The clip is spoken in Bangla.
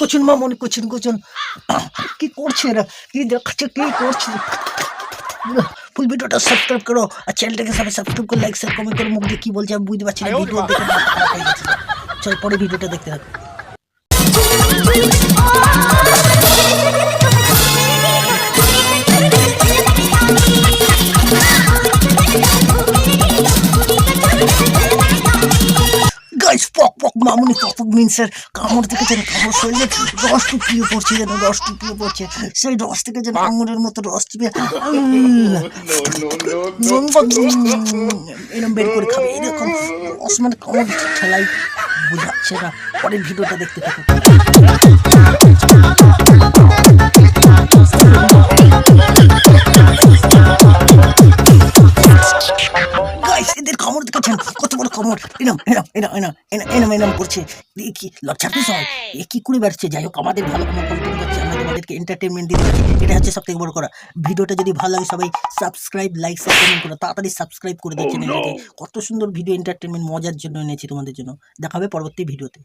করছেন মামনি কুচুন কুচুন। কি করছে এরা? কি দেখাচ্ছে কি করছে? ফুল ভিডিওটা সাবস্ক্রাইব করো আর চ্যানেলটাকে সবাই সাবস্ক্রাইব করে লাইক শেয়ার কমেন্ট করে মুখ দিয়ে কি বলছে আমি বুঝতে পারছি না। ভিডিও দেখে চল পরে ভিডিওটা দেখতে থাকো মামুনি কাপুক পক মিনসের কামড় থেকে যেন কামড় শরীরে রস টুপিয়ে পড়ছে যেন রস টুপিয়ে পড়ছে। সেই রস থেকে যেন আঙুরের মতো রস টুপিয়ে এরম বের করে খাবে। এরকম রস মানে কামড় ঠেলাই বোঝাচ্ছে না। পরের ভিডিওটা দেখতে থাকো কত এরম এরম এরম এরম এরম এরম করছে। এ কি লজ্জার বিষয়? এ কি করে বেড়াচ্ছে? যাই হোক আমাদের ভালো কোনো কন্টেন্ট করছে আমরা তোমাদেরকে এন্টারটেনমেন্ট দিতে পারছি এটা হচ্ছে সব থেকে বড় করা। ভিডিওটা যদি ভালো লাগে সবাই সাবস্ক্রাইব লাইক শেয়ার কমেন্ট করো তাড়াতাড়ি সাবস্ক্রাইব করে দিচ্ছেন এটাকে কত সুন্দর ভিডিও এন্টারটেনমেন্ট মজার জন্য এনেছি তোমাদের জন্য। দেখাবে পরবর্তী ভিডিওতে